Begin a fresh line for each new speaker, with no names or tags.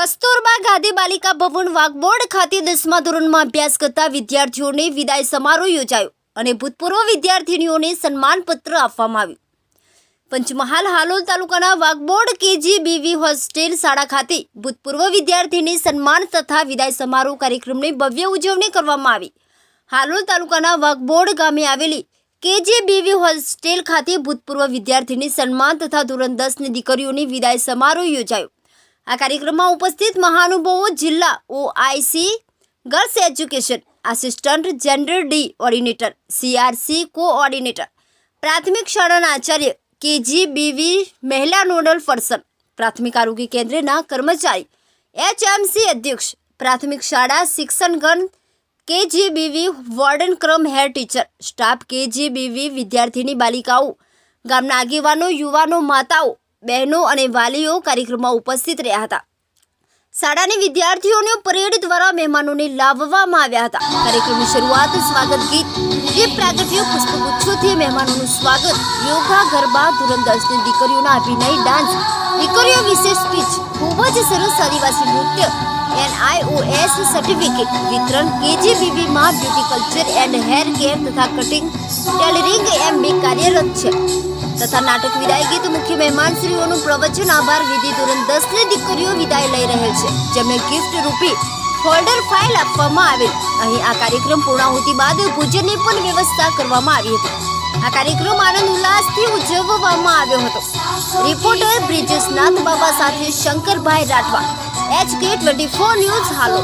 કસ્તુરબા ગાંધી બાલિકા ભવન વાઘબોર્ડ ખાતે દસમા ધોરણમાં અભ્યાસ કરતા વિદ્યાર્થીઓને વિદાય સમારોહ યોજાયો અને ભૂતપૂર્વ વિદ્યાર્થીનીઓને સન્માનપત્ર આપવામાં આવ્યું. પંચમહાલ હાલોલ તાલુકાના વાગબોર્ડ કેજી બીવી હોસ્ટેલ શાળા ખાતે ભૂતપૂર્વ વિદ્યાર્થીની સન્માન તથા વિદાય સમારોહ કાર્યક્રમની ભવ્ય ઉજવણી કરવામાં આવી. હાલોલ તાલુકાના વાગબોર્ડ ગામે આવેલી કેજે બીવી હોસ્ટેલ ખાતે ભૂતપૂર્વ વિદ્યાર્થીની સન્માન તથા ધોરણ દસની દીકરીઓની વિદાય સમારોહ યોજાયો. આ કાર્યક્રમમાં ઉપસ્થિત મહાનુભાવો જિલ્લા OIC, girls education assistant general coordinator, CRC coordinator, પ્રાથમિક શાળાના આચાર્ય કેજીબીવી મહિલા નોડલ પર્સન પ્રાથમિક આરોગ્ય કેન્દ્રના કર્મચારી એચએમસી અધ્યક્ષ, પ્રાથમિક શાળા શિક્ષણગણ કેજીબીવી વોર્ડન ક્રમ હેર ટીચર. સ્ટાફ કેજીબીવી વિદ્યાર્થીની બાલિકાઓ, ગામના આગેવાનો, યુવાનો, માતાઓ, બહેનો અને વાલીઓ કાર્યક્રમમાં ઉપસ્થિત રહ્યા હતા. શાળાની વિદ્યાર્થીઓને પરેડ દ્વારા મહેમાનોને લાવવામાં આવ્યા હતા. કાર્યક્રમની શરૂઆત સ્વાગત ગીત, જે પ્રાગટ્ય પુષ્પગુચ્છોથી મહેમાનોનું સ્વાગત, યોગા, ગરબા ધોરણ દસની દીકરીઓના અભિનય, ડાન્સ, દીકરીઓ વિશે સ્પીચ, ખૂબ જ સરસ આદિવાસી નૃત્ય એનઆઈઓએસ સર્ટિફિકેટ વિતરણ કેજીબીબીમાં beauty culture and hair care તથા કટિંગ ટેલરિંગ એમ બી કાર્યરત છે. તથા નાટક વિદાય ગીત મુખ્ય મહેમાનશ્રીઓનું પ્રવચન, આભાર, વિધિ ધોરણ દસની દીકરીઓ વિદાય લઈ રહેલ છે, જેમને ગિફ્ટ રૂપી ફોલ્ડર ફાઇલ આપવામાં આવેલ. અહીં આ કાર્યક્રમ પૂર્ણાહુતિ બાદ ભોજનની પણ વ્યવસ્થા કરવામાં આવી હતી. આ કાર્યક્રમ આનંદ ઉલ્લાસથી ઉજવવામાં આવ્યો હતો. રિપોર્ટર બ્રિજેશ નાથ બાબા સાથે Shankarbhai Rathwa. H K twenty four news હાલો